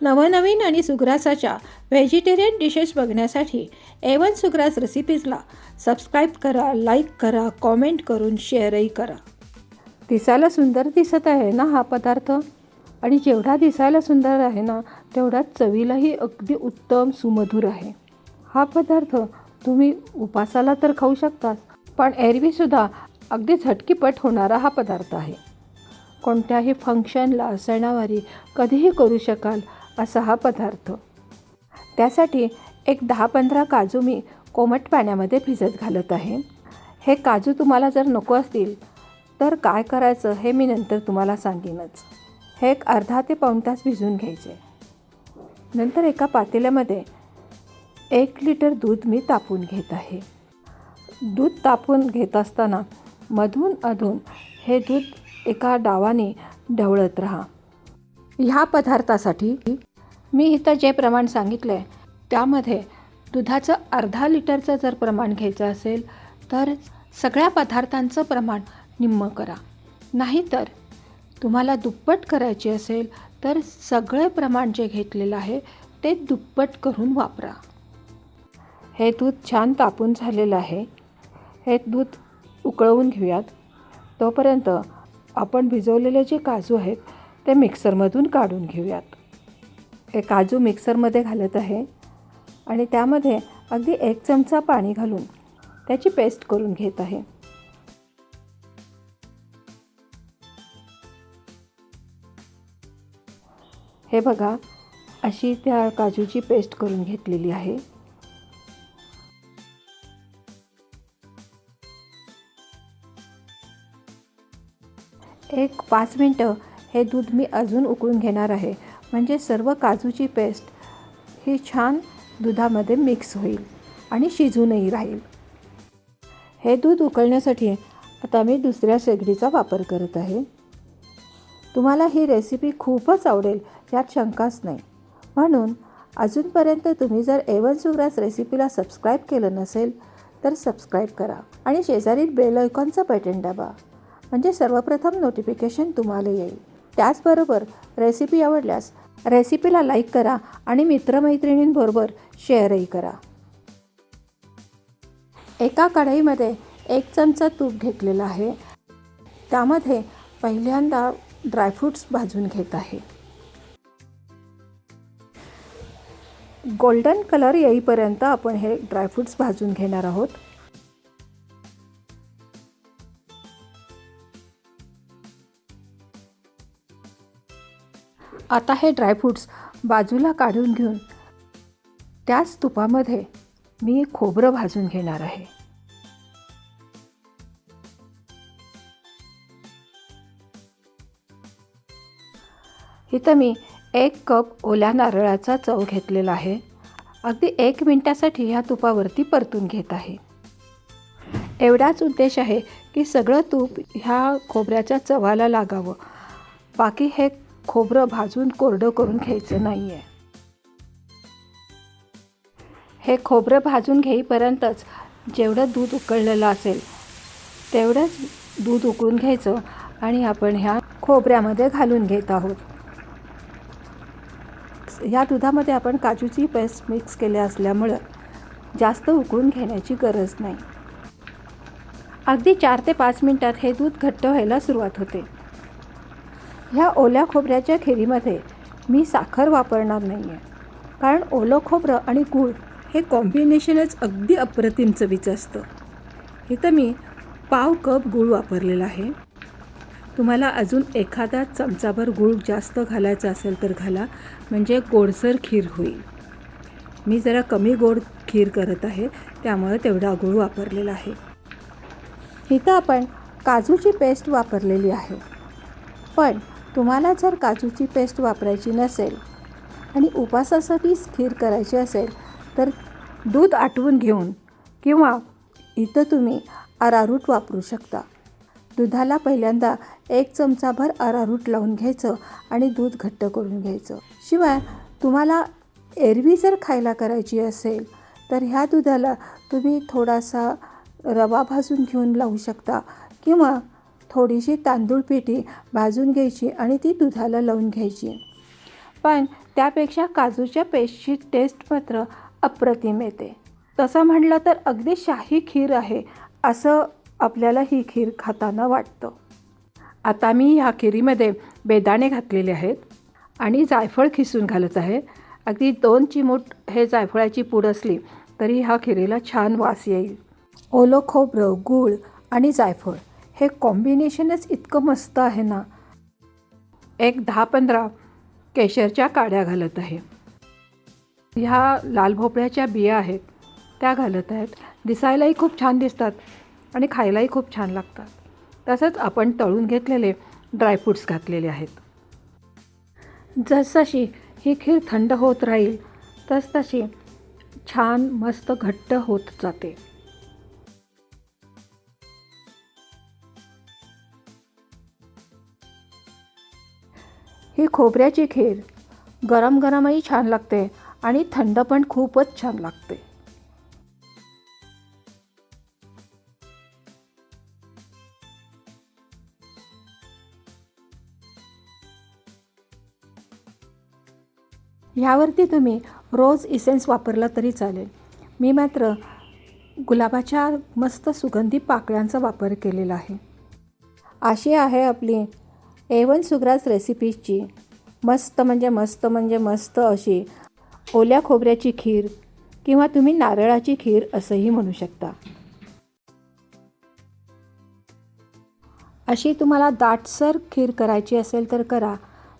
नवनवीन आणि सुग्रासाच्या व्हेजिटेरियन डिशेस बघण्यासाठी एवन सुग्रास रेसिपीजला सबस्क्राईब करा लाईक करा कॉमेंट करून शेअरही करा. दिसायला सुंदर दिसत आहे ना हा पदार्थ? आणि जेवढा दिसायला सुंदर आहे ना तेवढा चवीलाही अगदी उत्तम सुमधुर आहे. हा पदार्थ तुम्ही उपासाला तर खाऊ शकताच पण एरवीसुद्धा अगदी झटकीपट होणारा हा पदार्थ आहे. कोणत्याही फंक्शनला सणावारी कधीही करू शकाल असा हा पदार्थ. त्यासाठी एक दहा पंधरा काजू मी कोमट पाण्यामध्ये भिजत घालत आहे. हे काजू तुम्हाला जर नको असतील तर काय करायचं हे मी नंतर तुम्हाला सांगेनच. हे एक अर्धा ते पाऊण तास भिजून घ्यायचे. नंतर एका पातेल्यामध्ये एक लिटर दूध मी तापून घेत आहे. दूध तापून घेत असताना मधून अधून हे दूध एका डावाने ढवळत राहा. ह्या पदार्थासाठी मी इथं जे प्रमाण सांगितलं आहे त्यामध्ये दुधाचं अर्धा लिटरचं जर प्रमाण घ्यायचं असेल तर सगळ्या पदार्थांचं प्रमाण निम्म करा. नाहीतर तुम्हाला दुप्पट करायची असेल तर सगळे प्रमाण जे घेतलेलं आहे ते दुप्पट करून वापरा. हे दूध छान तापून झालेलं आहे. हे दूध उकळवून घेऊयात. तोपर्यंत आपण भिजवलेले जे काजू आहेत ते मिक्सरमधून काढून घेऊयात. हे काजू मिक्सरमध्ये घालत आहे आणि त्यामध्ये अगदी एक चमचा पाणी घालून त्याची पेस्ट करून घेत आहे. हे बघा अशी त्या काजूची पेस्ट करून घेतलेली आहे. एक पाच मिनटं हे दूध मी अजून उकळून घेणार आहे. म्हणजे सर्व काजूची पेस्ट ही छान दुधामध्ये मिक्स होईल आणि शिजूनही राहील. हे दूध उकळण्यासाठी आता मी दुसऱ्या शेगडीचा वापर करत आहे. तुम्हाला ही रेसिपी खूपच आवडेल यात शंकाच नाही. म्हणून अजूनपर्यंत तुम्ही जर एवन सुग्रास रेसिपीला सबस्क्राईब केलं नसेल तर सबस्क्राईब करा आणि शेजारील बेल आयकॉनचा बटन दाबा. म्हणजे सर्वप्रथम नोटिफिकेशन तुम्हाला येईल. त्याचबरोबर रेसिपी आवडल्यास रेसिपीला लाईक करा आणि मित्रमैत्रिणींबरोबर शेअरही करा. एका कढईमध्ये एक चमचा तूप घेतलेला आहे. त्यामध्ये पहिल्यांदा ड्रायफ्रूट्स भाजून घेत आहे. गोल्डन कलर येईपर्यंत आपण हे ड्रायफ्रूट्स भाजून घेणार आहोत. आता हे ड्रायफ्रूट्स बाजूला काढून घेऊन त्याच तुपामध्ये मी खोबरं भाजून घेणार आहे. इथं मी एक कप ओल्या नारळाचा चव घेतलेला आहे. अगदी एक मिनटासाठी ह्या तुपावरती परतून घेत आहे. एवढाच उद्देश आहे की सगळं तूप ह्या खोबऱ्याच्या चवाला लागावं. बाकी हे खोबरं भाजून कोरडं करून घ्यायचं नाही आहे हे खोबरं भाजून घेईपर्यंतच जेवढं दूध उकळलेलं असेल तेवढंच दूध उकळून घ्यायचं आणि आपण ह्या खोबऱ्यामध्ये घालून घेत आहोत. या दुधामध्ये आपण काजूची पेस्ट मिक्स केले असल्यामुळं जास्त उकळून घेण्याची गरज नाही. अगदी चार ते पाच मिनटात हे दूध घट्ट व्हायला सुरुवात होते. ह्या ओल्या खोबऱ्याच्या खेरीमध्ये मी साखर वापरणार नाही आहे कारण ओलं खोबरं आणि गूळ हे कॉम्बिनेशनच अगदी अप्रतिम चवीचं असतं. इथं मी पाव कप गूळ वापरलेला आहे. तुम्हाला अजून एखादा चमचाभर गूळ जास्त घालायचा असेल तर घाला म्हणजे गोडसर खीर होईल. मी जरा कमी गोड खीर करत आहे त्यामुळे तेवढा गूळ वापरलेला आहे. इथं आपण काजूची पेस्ट वापरलेली आहे. पण तुम्हाला जर काजूची पेस्ट वापरायची नसेल आणि उपासासाठी खीर करायची असेल तर दूध आटवून घेऊन किंवा इथं तुम्ही अरारूट वापरू शकता. दुधाला पहिल्यांदा एक चमचाभर अरारूट लावून घ्यायचं आणि दूध घट्ट करून घ्यायचं. शिवाय तुम्हाला एरवी जर खायला करायची असेल तर ह्या दुधाला तुम्ही थोडासा रवा भाजून घेऊन लावू शकता किंवा थोडीशी तांदूळ पिठी भाजून घ्यायची आणि ती दुधाला लावून घ्यायची. पण त्यापेक्षा काजूच्या पेस्टची टेस्ट मात्र अप्रतिम येते. तसं म्हटलं तर अगदी शाही खीर आहे असं आपल्याला ही खीर खाताना वाटतं. आता मी ह्या खिरीमध्ये बेदाणे घातलेले आहेत आणि जायफळ खिसून घालत आहे. अगदी दोन चिमूट हे जायफळाची पूड असली तरी ह्या खिरीला छान वास येईल. ओलं खोबरं गूळ आणि जायफळ. हे कॉम्बिनेशनच इतकं मस्त आहे ना. एक दहा पंधरा केशरच्या काड्या घालत आहे. ह्या लाल भोपळ्याच्या बिया आहेत त्या घालत आहेत. दिसायलाही खूप छान दिसतात आणि खायलाही खूप छान लागतात. तसंच आपण तळून घेतलेले ड्रायफ्रूट्स घातलेले आहेत. जसजशी ही खीर थंड होत राहील तसतशी छान मस्त घट्ट होत जाते. ही खोबऱ्याची खीर गरम गरमही छान लागते आणि थंड पण खूपच छान लागते. ह्यावरती तुम्ही रोज इसेन्स वापरला तरी चालेल. मी मात्र गुलाबाच्या मस्त सुगंधी पाकळ्यांचा वापर केलेला आहे. अशी आहे आपली एवन सुग्रास रेसिपीजची. मस्त म्हणजे मस्त म्हणजे मस्त अशी ओल्या खोबऱ्याची खीर किंवा तुम्ही नारळाची खीर असंही म्हणू शकता. अशी तुम्हाला दाटसर खीर करायची असेल तर करा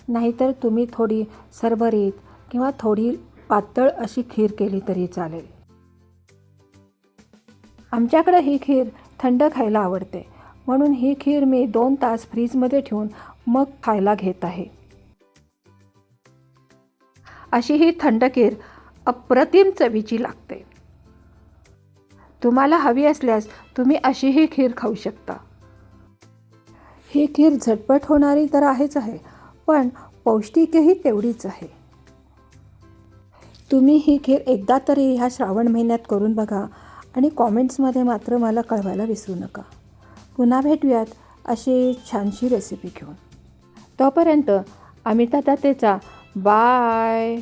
नाहीतर तुम्ही थोडी सरभरीत किंवा थोडी पातळ अशी खीर केली तरी चालेल. आमच्याकडं ही खीर थंड खायला आवडते. म्हणून ही खीर मी दोन तास फ्रीजमध्ये ठेवून मग खायला घेत आहे. अशी ही थंड खीर अप्रतिम चवीची लागते. तुम्हाला हवी असल्यास तुम्ही अशी ही खीर खाऊ शकता. ही खीर झटपट होणारी तर आहेच आहे पण पौष्टिकही तेवढीच आहे. तुम्ही ही खीर एकदा तरी ह्या श्रावण महिन्यात करून बघा आणि कॉमेंट्समध्ये मात्र मला कळवायला विसरू नका. पुन्हा भेटूयात अशी छानशी रेसिपी घेऊन. तोपर्यंत अमिता दत्तेचा बाय.